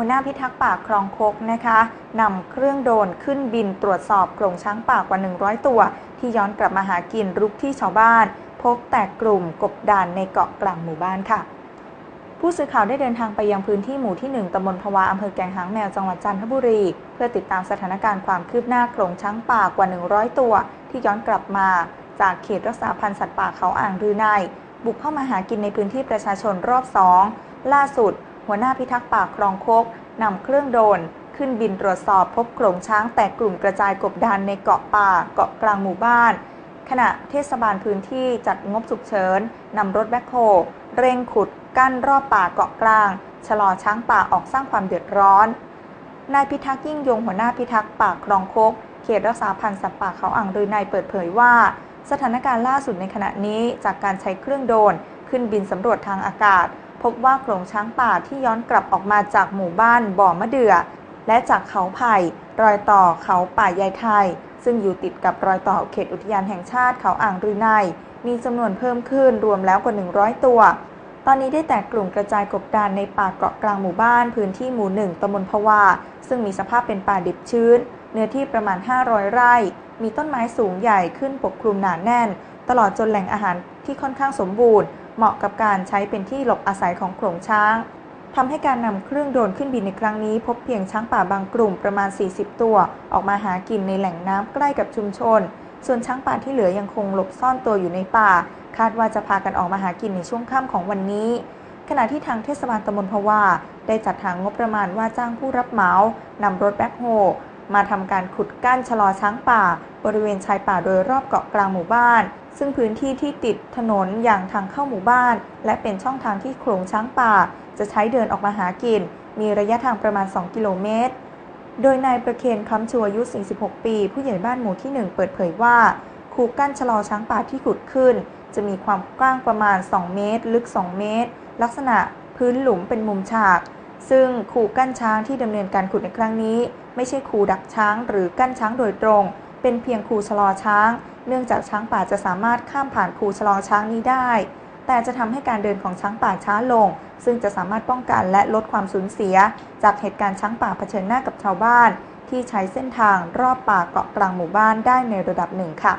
หัวหน้าพิทักษ์ป่าคลองคกนะคะนำเครื่องโดรนขึ้นบินตรวจสอบกรงช้างป่ากว่า 100 ตัว ที่ย้อนกลับมาหากินรุกที่ชาวบ้าน พบแตกกลุ่มกบดานในเกาะกลางหมู่บ้านค่ะ ผู้สื่อข่าวได้เดินทางไปยังพื้นที่หมู่ที่ 1ตำบลพวาอำเภอแกงหางแมวจังหวัดจันทบุรี เพื่อติดตามสถานการณ์ความคืบหน้าโขลงช้างป่ากว่า 100 ตัว ที่ย้อนกลับมา จากเขตรักษาพันธุ์สัตว์ป่าเขาอ่างรือนายบุกเข้ามาหากินในพื้นที่ประชาชนรอบสองล่าสุด หัวหน้าพิทักษ์ป่าคลองโคกนำเครื่องโดรนขึ้นบินตรวจสอบพบโขลงช้างแตกกลุ่มกระจายกบดานในเกาะป่าเกาะกลางหมู่บ้าน ขณะเทศบาลพื้นที่จัดงบฉุกเฉินนำรถแบ็คโฮเร่งขุดกั้นรอบป่าเกาะกลาง ชะลอช้างป่าออกสร้างความเดือดร้อนนายพิทักษ์ยิ่งยงหัวหน้าพิทักษ์ป่าคลองโคกเขตรักษาพันธุ์สัตว์ป่าเขาอ่างรือนายเปิดเผยว่า สถานการณ์ล่าสุดในขณะนี้จากการใช้เครื่องโดรนขึ้นบินสำรวจทางอากาศ พบว่าโขลงช้างป่าที่ย้อนกลับออกมาจากหมู่บ้านบ่อมะเดื่อและจากเขาไผ่รอยต่อเขาป่ายายไทย ซึ่งอยู่ติดกับรอยต่อเขตอุทยานแห่งชาติเขาอ่างรืนัยมีจำนวนเพิ่มขึ้นรวมแล้วกว่า 100 ตัว ตอนนี้ได้แตกกลุ่มกระจายกบดานในป่าเกาะกลางหมู่บ้านพื้นที่หมู่หนึ่งตำบลพวาซึ่งมีสภาพเป็นป่าดิบชื้น เนื้อที่ประมาณ 500 ไร่ มีต้นไม้สูงใหญ่ขึ้นปกคลุมหนาแน่น ตลอดจนแหล่งอาหารที่ค่อนข้างสมบูรณ์ เหมาะกับการใช้เป็นที่หลบอาศัยของโขลงช้างทำให้การนำเครื่องโดรนขึ้นบินในครั้งนี้ พบเพียงช้างป่าบางกลุ่มประมาณ 40 ตัว ออกมาหากินในแหล่งน้ำใกล้กับชุมชน ส่วนช้างป่าที่เหลือยังคงหลบซ่อนตัวอยู่ในป่า คาดว่าจะพากันออกมาหากินในช่วงค่ำของวันนี้ ขณะที่ทางเทศบาลตำบลพะวาได้จัดทางงบประมาณว่าจ้างผู้รับเหมานำรถแบ็คโฮมาทำการขุดกั้นชะลอช้างป่า บริเวณชายป่าโดยรอบเกาะกลางหมู่บ้าน ซึ่งพื้นที่ที่ติดถนนอย่างทางเข้าหมู่บ้าน และเป็นช่องทางที่โขลงช้างป่า จะใช้เดินออกมาหากิน มีระยะทางประมาณ 2 กิโลเมตร โดยนายประเคนคำชัวอายุ 46 ปี ผู้ใหญ่บ้านหมู่ที่ 1 เปิดเผยว่า คูกั้นชะลอช้างป่าที่ขุดขึ้น จะมีความกว้างประมาณ 2 เมตร ลึก 2 เมตร ลักษณะพื้นหลุมเป็นมุมฉาก ซึ่งคูกั้นช้างที่ดำเนินการขุดในครั้งนี้ ไม่ใช่คูดักช้างหรือกั้นช้างโดยตรง เป็นเพียงคูชะลอช้าง เนื่องจากช้างป่าจะสามารถข้ามผ่านคูฉลองช้างนี้ได้ แต่จะทำให้การเดินของช้างป่าช้าลง ซึ่งจะสามารถป้องกันและลดความสูญเสีย จากเหตุการณ์ช้างป่าเผชิญหน้ากับชาวบ้าน ที่ใช้เส้นทางรอบป่าเกาะกลางหมู่บ้านได้ในระดับหนึ่งค่ะ